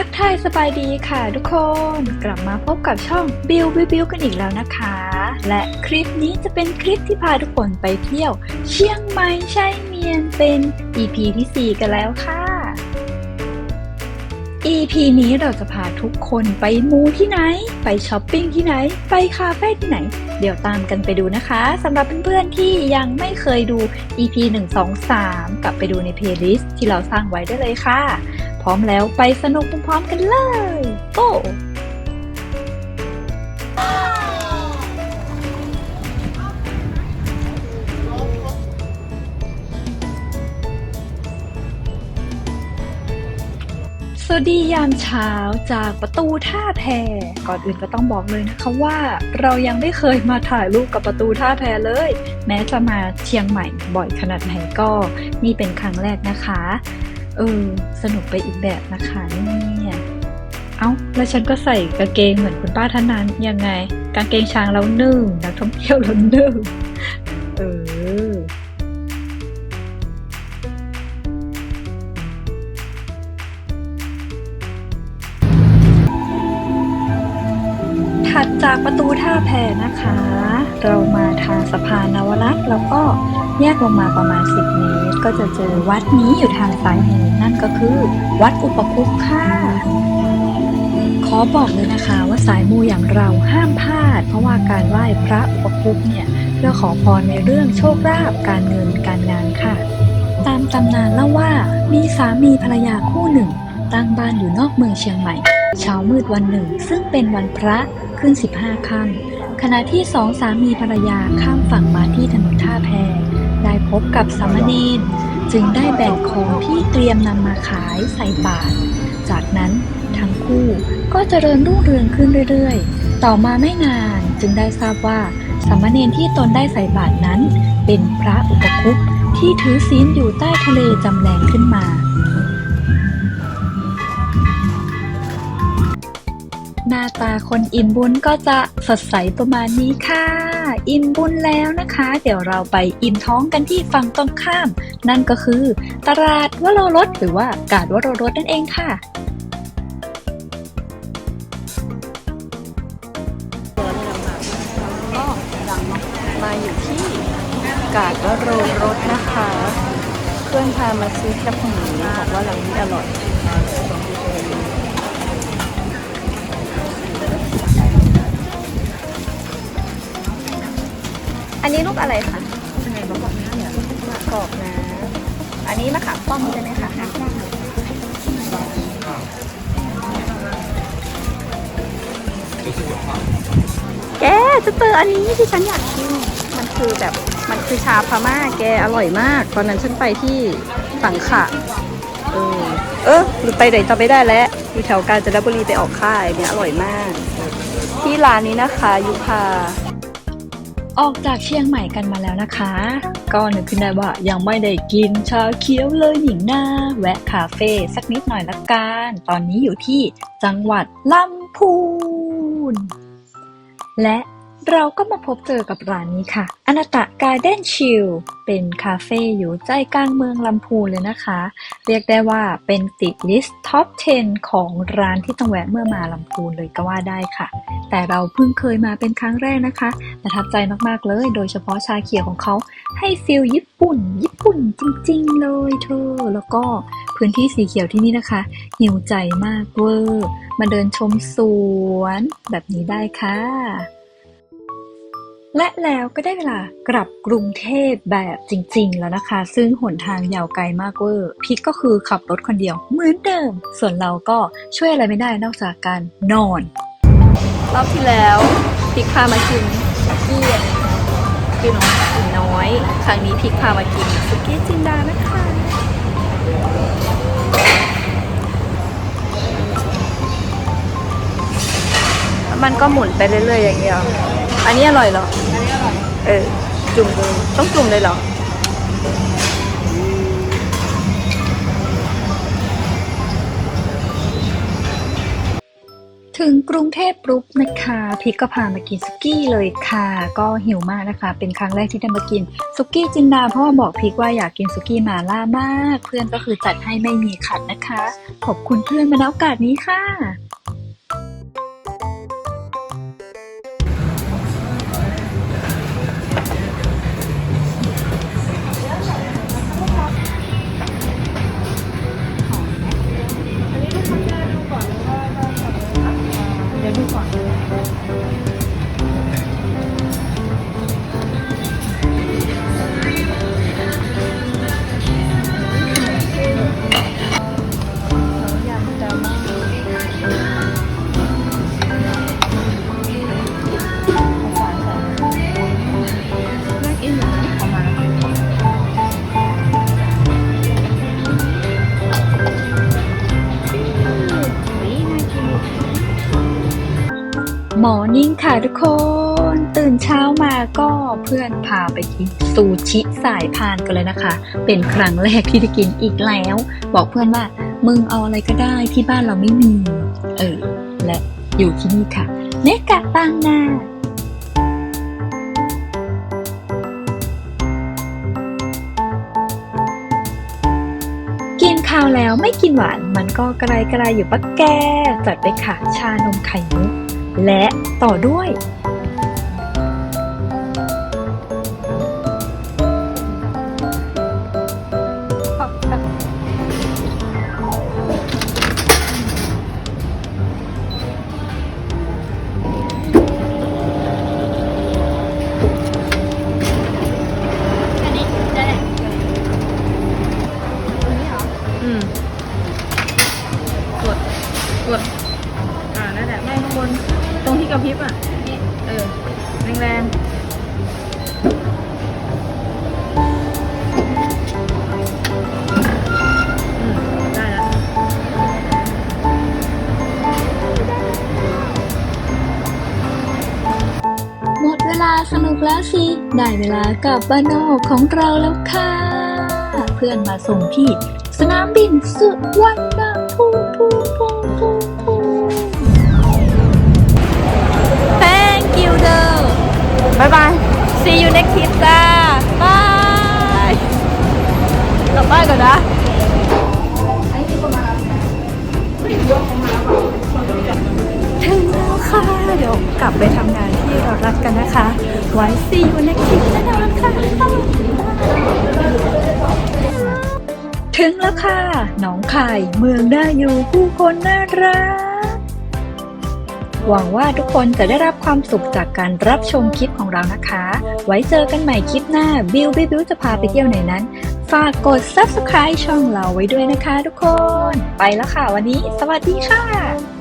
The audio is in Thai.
ทักทายสบายดีค่ะทุกคนกลับมาพบกับช่องบิวบิวบิวกันอีกแล้วนะคะ และคลิปนี้จะเป็นคลิปที่พาทุกคนไปเที่ยว เชียงใหม่ใช่เมียนเป็น EP ที่ 4 กันแล้วค่ะ EP นี้เราจะพาทุกคนไปมูที่ไหน ไปช้อปปิ้งที่ไหน ไปคาเฟ่ที่ไหน เดี๋ยวตามกันไปดูนะคะสำหรับเพื่อนๆที่ยังไม่เคยดู EP 1 2 3 กลับไปดูในเพลย์ลิสต์ที่เราสร้างไว้ได้เลยค่ะ ร้อมแล้วไปสนุกพร้อมๆกันเลยโก้สวัสดียามเช้าจากประตูท่าแพก่อนอื่นก็ต้องบอกเลยนะคะว่าเรายังไม่เคยมาถ่ายรูปกับประตูท่าแพเลย แม้จะมาเชียงใหม่บ่อยขนาดไหนก็นี่เป็นครั้งแรกนะคะ เออ สนุกไปอีกแบบนะคะเนี่ยเอ้า แล้วฉันก็ใส่กางเกงเหมือนคุณป้าท่านนั้นยังไง กางเกงช้างแล้วหนึ่งนักท่องเที่ยวแล้วหนึ่งเออ ถัดจากประตูท่าแพนะคะ เรามาทางสะพานนวรัตน์แล้วก็แยกลงมาประมาณ 10 เมตร ก็จะเจอวัดนี้อยู่ทางซ้ายมือนั่นก็คือวัดอุปคุปค่ะ ขอบอกเลยนะคะว่าสายมูอย่างเราห้ามพลาด เพราะว่าการไหว้พระอุปคุปเนี่ยเพื่อขอพรในเรื่องโชคลาภการเงินการงานค่ะ ตามตำนานเล่าว่ามีสามีภรรยาคู่หนึ่งตั้งบ้านอยู่นอกเมืองเชียงใหม่เช้ามืดวันหนึ่ง ซึ่งเป็นวันพระขึ้น 15ค่ำขณะที่สองสามีภรรยาข้ามฝั่งมาที่ถนนท่าแพได้พบกับสามเณรจึงได้แบ่งของที่เตรียมนำมาขายใส่บาตรจากนั้นทั้งคู่ก็เจริญรุ่งเรืองขึ้นเรื่อยๆ ต่อมาไม่นานจึงได้ทราบว่าสามเณรที่ตนได้ใส่บาตรนั้น เป็นพระอุปคุปที่ถือศีลอยู่ใต้ทะเลจำแรงขึ้นมา น้าตาคนอิ่มบุญก็จะสดใสประมาณนี้ค่ะ อิ่มบุญแล้วนะคะ เดี๋ยวเราไปอิ่มท้องกันที่ฝั่งตรงข้าม นั่นก็คือ ตลาดวโรรสหรือว่ากาดวโรรสนั่นเองค่ะก็มาอยู่ที่กาดวโรรสนะคะ เพื่อนพามาซื้อแคบหมูบอกว่าร้านนี้อร่อย อันนี้ลูกอะไรคะมะกอกน้ำมะกอกน้ำอันนี้มะขามป้อมใช่ไหมคะแกจะเจออันนี้ที่ฉันอยากกิน มันคือแบบ มันคือชาพม่าแกอร่อยมาก ตอนนั้นฉันไปที่สังขะเออ เออหรือไปไหนจำไม่ได้แล้ว อยู่แถวกาญจนบุรีไปออกค่ายเนี่ยอร่อยมาก ที่ร้านนี้นะคะ ยุพา ออกจากเชียงใหม่กันมาแล้วนะคะ ก็นึกขึ้นได้ว่ายังไม่ได้กินชาเขียวเลยหนิงหน้า แวะคาเฟ่สักนิดหน่อยละกัน ตอนนี้อยู่ที่จังหวัดลำพูน และ เราก็มาพบเจอกับร้านนี้ค่ะอนาตะการ์เด้นชิลเป็นคาเฟ่อยู่ใจกลางเมืองลำพูนเลยนะคะ เรียกได้ว่าเป็นติดลิสต์ท็อป 10 ของร้านที่ต้องแวะเมื่อมาลำพูนเลยก็ว่าได้ค่ะ แต่เราเพิ่งเคยมาเป็นครั้งแรกนะคะประทับใจมากๆเลย โดยเฉพาะชาเขียวของเขาให้ฟิลญี่ปุ่น ญี่ปุ่นจริงๆเลยเธอ แล้วก็พื้นที่สีเขียวที่นี่นะคะหิวใจมากเวอร์มาเดินชมสวน แบบนี้ได้ค่ะ และแล้วก็ได้เวลากลับกรุงเทพแบบจริง ๆ แล้วนะคะ ซึ่งหนทางยาวไกลมากเวอร์พิกก็คือขับรถคนเดียวเหมือนเดิม ส่วนเราก็ช่วยอะไรไม่ได้นอกจากการนอน รอบที่แล้วพิกพามากินสุกี้กินกินน้อย ครั้งนี้พิกพามากินสุกี้จินดานะคะมันก็หมุนไปเรื่อยๆอย่างเดียว อันนี้อร่อยเหรอ อันนี้อร่อย เออ จุ่มเลยต้องจุ่มเลยเหรอถถึงกรุงเทพปุ๊บนะคะพิกก็พามากินสุกี้เลยค่ะ ก็หิวมากนะคะ เป็นครั้งแรกที่ได้มากินสุกี้จินดาเพราะว่าบอกพิกว่าอยากกินสุกี้หมาล่ามาก เพื่อนก็คือจัดให้ไม่มีขัดนะคะ ขอบคุณเพื่อนมาณโอกาสนี้ค่ะ มอนิ่งค่ะทุกคน ตื่นเช้ามาก็เพื่อนพาไปกินซูชิสายพานกันเลยนะคะ เป็นครั้งแรกที่ได้กินอีกแล้ว บอกเพื่อนว่า มึงเอาอะไรก็ได้ที่บ้านเราไม่มี เออ และอยู่ที่นี่ค่ะ เนกะบางนาาวแล้วไม่กินหวานมันก็กระไรกระไรอยู่ปะแกจัดไปค่ะชานมไข่มุก และต่อด้วย บน ตรงที่กระพริบอะ เออ แรงๆอืมได้แล้หมดเวลาสนุกแล้วสิ ได้เวลากลับบ้านนอกของเราแล้วค่ะ เพื่อนมาส่งที่ สนามบินสุวรรณภูมิ See you next trip จ้า Bye กลับบ้านก่อนนะถึงแล้วค่ะ เดี๋ยวกลับไปทำงานที่เรารักกันนะคะ ไว้ซีอยู่ในคลิปแน่นอนค่ะ ถึงแล้วค่ะ หนองคายเมืองน่าอยู่ผู้คนน่ารัก หวังว่าทุกคนจะได้รับความสุขจากการรับชมคลิปของเรานะคะ ไว้เจอกันใหม่คลิปหน้าบิวบิวบิวจะพาไปเที่ยวไหนนั้น ฝากกด subscribe ช่องเราไว้ด้วยนะคะทุกคน ไปแล้วค่ะวันนี้ สวัสดีค่ะ